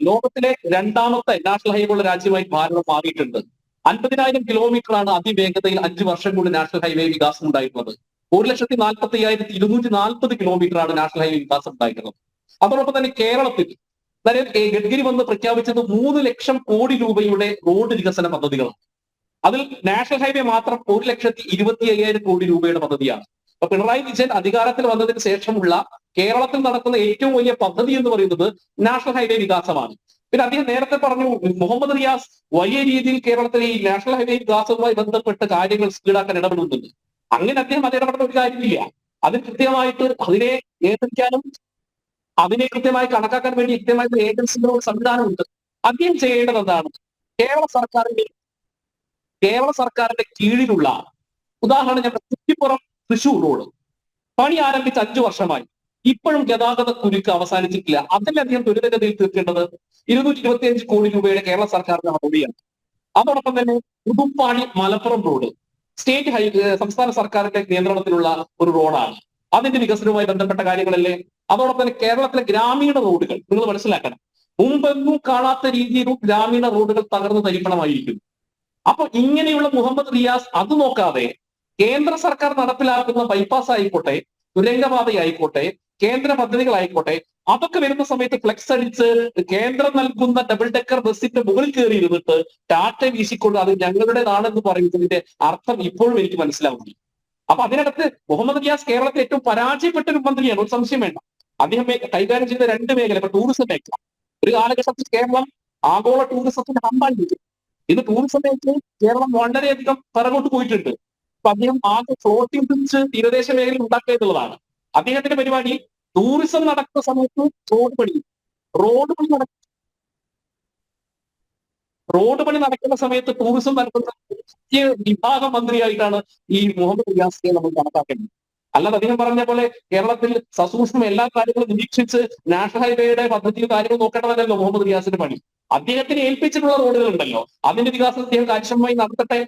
ലോകത്തിലെ രണ്ടാമത്തെ national highway ഉള്ള രാജ്യമായി ഭാരതം മാറിയിട്ടുണ്ട്. അൻപതിനായിരം കിലോമീറ്റർ ആണ് അതിവേഗതയിൽ അഞ്ച് വർഷം കൊണ്ട് നാഷണൽ ഹൈവേ വികാസം ഉണ്ടായിട്ടുള്ളത് ഒരു ലക്ഷത്തി നാൽപ്പത്തി അയ്യായിരത്തി ഇരുന്നൂറ്റി നാൽപ്പത് കിലോമീറ്റർ ആണ് നാഷണൽ ഹൈവേ വികാസം ഉണ്ടായിട്ടുള്ളത് അതോടൊപ്പം തന്നെ കേരളത്തിൽ ഗഡ്കരി വന്ന് പ്രഖ്യാപിച്ചത് മൂന്ന് ലക്ഷം കോടി രൂപയുടെ റോഡ് വികസന പദ്ധതികളാണ്. അതിൽ നാഷണൽ ഹൈവേ മാത്രം ഒരു ലക്ഷത്തി ഇരുപത്തി അയ്യായിരം കോടി രൂപയുടെ പദ്ധതിയാണ്. അപ്പൊ പിണറായി വിജയൻ അധികാരത്തിൽ വന്നതിന് ശേഷമുള്ള കേരളത്തിൽ നടക്കുന്ന ഏറ്റവും വലിയ പദ്ധതി എന്ന് പറയുന്നത് നാഷണൽ ഹൈവേ വികാസമാണ്. പിന്നെ അദ്ദേഹം നേരത്തെ പറഞ്ഞു മുഹമ്മദ് റിയാസ് വലിയ രീതിയിൽ കേരളത്തിലെ ഈ നാഷണൽ ഹൈവേ വികാസവുമായി ബന്ധപ്പെട്ട് കാര്യങ്ങൾ സ്പീഡാക്കാൻ ഇടപെടുന്നുണ്ട്. അങ്ങനെ അദ്ദേഹം അത് ഇടപെടുന്ന ഒരു കാര്യമില്ല. അതിന് കൃത്യമായിട്ട് അതിനെ നിയന്ത്രിക്കാനും അതിനെ കൃത്യമായി കണക്കാക്കാൻ വേണ്ടി കൃത്യമായിട്ട് ഏജൻസികളോട് സംവിധാനമുണ്ട്. അദ്ദേഹം ചെയ്യേണ്ടത് എന്താണ്? കേരള സർക്കാരിന്റെ കേരള സർക്കാരിന്റെ കീഴിലുള്ള ഉദാഹരണം ഞാൻ കുറ്റിപ്പുറം തൃശൂർ റോഡ്. പണി ആരംഭിച്ച് അഞ്ചു വർഷമായി. ഇപ്പോഴും ഗതാഗത കുരുക്ക് അവസാനിച്ചിട്ടില്ല. അതിലധികം ദുരിതഗതിയിൽ തീർക്കേണ്ടത് ഇരുന്നൂറ്റി ഇരുപത്തി അഞ്ച് കോടി രൂപയുടെ കേരള സർക്കാരിന്റെ നടപടിയാണ് അതോടൊപ്പം തന്നെ Puthuppady Malappuram road state high സംസ്ഥാന സർക്കാരിന്റെ നിയന്ത്രണത്തിലുള്ള ഒരു റോഡാണ്. അതിന്റെ വികസനവുമായി ബന്ധപ്പെട്ട കാര്യങ്ങളല്ലേ? അതോടൊപ്പം തന്നെ കേരളത്തിലെ ഗ്രാമീണ റോഡുകൾ നിങ്ങൾ മനസ്സിലാക്കണം. മുമ്പെങ്ങും കാണാത്ത രീതിയിലും ഗ്രാമീണ റോഡുകൾ തകർന്നു തരിപ്പണമായിരിക്കും അപ്പൊ ഇങ്ങനെയുള്ള മുഹമ്മദ് റിയാസ് അത് നോക്കാതെ കേന്ദ്ര സർക്കാർ നടപ്പിലാക്കുന്ന ബൈപ്പാസ് ആയിക്കോട്ടെ തുരങ്കപാത ആയിക്കോട്ടെ കേന്ദ്ര പദ്ധതികളായിക്കോട്ടെ അതൊക്കെ വരുന്ന സമയത്ത് ഫ്ലെക്സ് അടിച്ച് കേന്ദ്രം നൽകുന്ന ഡബിൾ ഡെക്കർ ബസ്സിന്റെ മുകളിൽ കയറി ഇരുന്നിട്ട് ടാറ്റ വീശിക്കൊണ്ട് അത് ഞങ്ങളുടേതാണെന്ന് പറയുന്നതിന്റെ അർത്ഥം ഇപ്പോഴും എനിക്ക് മനസ്സിലാവുന്നു അപ്പൊ അതിനകത്ത് മുഹമ്മദ് റിയാസ് കേരളത്തിൽ ഏറ്റവും പരാജയപ്പെട്ട ഒരു മന്ത്രിയാണ് ഒരു സംശയം വേണ്ട. അദ്ദേഹം കൈകാര്യം ചെയ്ത രണ്ട് മേഖല ഇപ്പൊ ടൂറിസം മേഖല. ഒരു കാലഘട്ടത്തിൽ കേരളം ആഗോള ടൂറിസത്തിന്റെ ഹമ്പായിരുന്നു ഇന്ന് ടൂറിസം മേഖല കേരളം വളരെയധികം പിറകോട്ട് പോയിട്ടുണ്ട്. അപ്പൊ അദ്ദേഹം ആകെ ഫ്ലോട്ടിംഗ് ബ്രിഡ്ജ് തീരദേശ മേഖലയിൽ ഉണ്ടാക്കുക എന്നുള്ളതാണ്. അദ്ദേഹത്തിന്റെ പരിപാടി ടൂറിസം നടക്കുന്ന സമയത്ത് റോഡ് പണി. റോഡ് പണി നട റോഡ് പണി നടക്കുന്ന സമയത്ത് ടൂറിസം നടക്കുന്ന മുഖ്യ വിഭാഗ മന്ത്രിയായിട്ടാണ് ഈ മുഹമ്മദ് റിയാസിനെ നമ്മൾ കണക്കാക്കേണ്ടത്. അല്ലാതെ അദ്ദേഹം പറഞ്ഞ പോലെ കേരളത്തിൽ സസൂക്ഷ്മം എല്ലാ കാര്യങ്ങളും നിരീക്ഷിച്ച് നാഷണൽ ഹൈവേയുടെ പദ്ധതിയും കാര്യങ്ങളും നോക്കേണ്ടതല്ലോ മുഹമ്മദ് റിയാസിന്റെ പണി. അദ്ദേഹത്തിന് ഏൽപ്പിച്ചിട്ടുള്ള റോഡുകൾ ഉണ്ടല്ലോ. അതിന്റെ വികാസം അദ്ദേഹം കാര്യക്ഷമമായി നടത്തട്ടെ.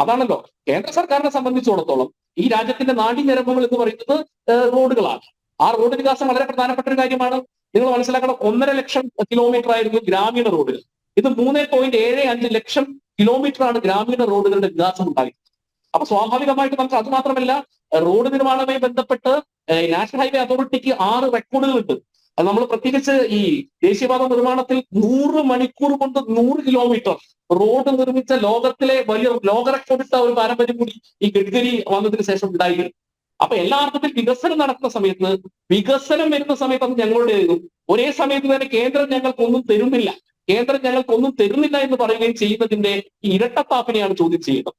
അതാണല്ലോ. കേന്ദ്ര സർക്കാരിനെ സംബന്ധിച്ചിടത്തോളം ഈ രാജ്യത്തിന്റെ നാടി നാടിഞ്ഞരമ്പുകൾ എന്ന് പറയുന്നത് റോഡുകളാണ്. ആ റോഡ് വികാസം വളരെ പ്രധാനപ്പെട്ട ഒരു കാര്യമാണ്. നിങ്ങൾ മനസ്സിലാക്കണം ഒന്നര ലക്ഷം കിലോമീറ്റർ ആയിരുന്നു ഗ്രാമീണ റോഡുകൾ. ഇത് മൂന്ന് പോയിന്റ് ഏഴ് അഞ്ച് ലക്ഷം കിലോമീറ്റർ ആണ് ഗ്രാമീണ റോഡുകളുടെ വികാസം ഉണ്ടായത് അപ്പൊ സ്വാഭാവികമായിട്ട് നമുക്ക് അത് മാത്രമല്ല റോഡ് നിർമ്മാണവുമായി ബന്ധപ്പെട്ട് നാഷണൽ ഹൈവേ അതോറിറ്റിക്ക് ആറ് റെക്കോർഡുകളുണ്ട് അത് നമ്മൾ പ്രത്യേകിച്ച് ഈ ദേശീയപാത നിർമ്മാണത്തിൽ നൂറ് മണിക്കൂർ കൊണ്ട് നൂറ് കിലോമീറ്റർ റോഡ് നിർമ്മിച്ച ലോകത്തിലെ വലിയ ലോക റെക്കോർഡിട്ട ഒരു പാരമ്പര്യം കൂടി ഈ ഗഡ്കരി വന്നതിന് ശേഷം ഉണ്ടായി. അപ്പൊ എല്ലാ അർത്ഥത്തിൽ വികസനം നടക്കുന്ന സമയത്ത് വികസനം വരുന്ന സമയത്ത് അത് ഞങ്ങളുടെ ഒരേ സമയത്ത് തന്നെ കേന്ദ്രം ഞങ്ങൾക്കൊന്നും തരുന്നില്ല. കേന്ദ്രം ഞങ്ങൾക്കൊന്നും തരുന്നില്ല എന്ന് പറയുകയും ചെയ്യുന്നതിന്റെ ഇരട്ടത്താപ്പിനെയാണ് ചോദ്യം ചെയ്യുന്നത്.